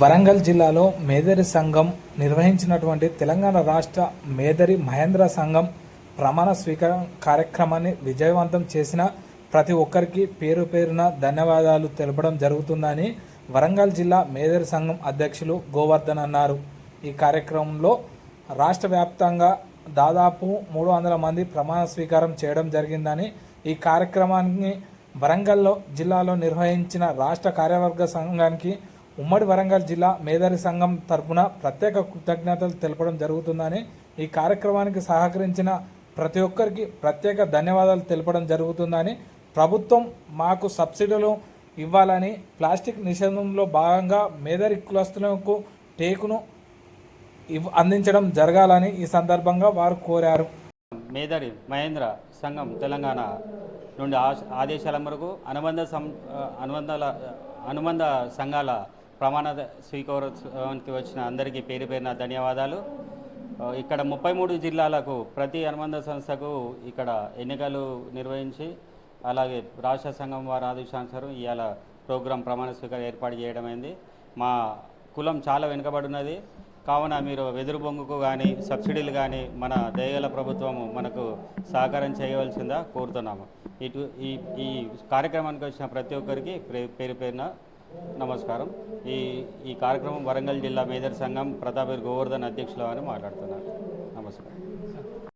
వరంగల్ జిల్లాలో మేదరి సంఘం నిర్వహించినటువంటి తెలంగాణ రాష్ట్ర మేదరి మహేంద్ర సంఘం ప్రమాణ స్వీకారం కార్యక్రమాన్ని విజయవంతం చేసిన ప్రతి ఒక్కరికి పేరు పేరున ధన్యవాదాలు తెలపడం జరుగుతుందని వరంగల్ జిల్లా మేదరి సంఘం అధ్యక్షులు గోవర్ధన్ అన్నారు. ఈ కార్యక్రమంలో రాష్ట్ర వ్యాప్తంగా దాదాపు మూడు వందల మంది ప్రమాణ స్వీకారం చేయడం జరిగిందని ఈ కార్యక్రమాన్ని వరంగల్లో జిల్లాలో నిర్వహించిన రాష్ట్ర కార్యవర్గ సంఘానికి ఉమ్మడి వరంగల్ జిల్లా మేధారి సంఘం తరపున ప్రత్యేక కృతజ్ఞతలు తెలపడం జరుగుతుందని ఈ కార్యక్రమానికి సహకరించిన ప్రతి ఒక్కరికి ప్రత్యేక ధన్యవాదాలు తెలపడం జరుగుతుందని ప్రభుత్వం మాకు సబ్సిడీలు ఇవ్వాలని ప్లాస్టిక్ నిషేధంలో భాగంగా మేధరి కులస్తులకు టేకును ఇవ్ అందించడం జరగాలని ఈ సందర్భంగా వారు కోరారు. మేదరి మహేంద్ర సంఘం తెలంగాణ నుండి ఆదేశాల మేరకు అనుబంధ సం అనుబంధాల అనుబంధ సంఘాల ప్రమాణ స్వీకారానికి వచ్చిన అందరికీ పేరు పేరున ధన్యవాదాలు. ఇక్కడ ముప్పై మూడు జిల్లాలకు ప్రతి అనుబంధ సంస్థకు ఇక్కడ ఎన్నికలు నిర్వహించి అలాగే రాష్ట్ర సంఘం వారి ఆదేశానుసారం ఇవాళ ప్రోగ్రాం ప్రమాణ స్వీకారం ఏర్పాటు చేయడమైంది మా కులం చాలా వెనుకబడి ఉన్నది కావున మీరు వెదురు బొంగుకు కానీ సబ్సిడీలు కానీ మన దయగల ప్రభుత్వము మనకు సహకారం చేయవలసిందా కోరుతున్నాము. ఇటు ఈ ఈ కార్యక్రమానికి వచ్చిన ప్రతి ఒక్కరికి పేరు పేరున నమస్కారం. ఈ ఈ కార్యక్రమం వరంగల్ జిల్లా మేదర్ సంఘం ప్రతాపేరు గోవర్ధన్ అధ్యక్షుల అని మాట్లాడుతున్నారు. నమస్కారం.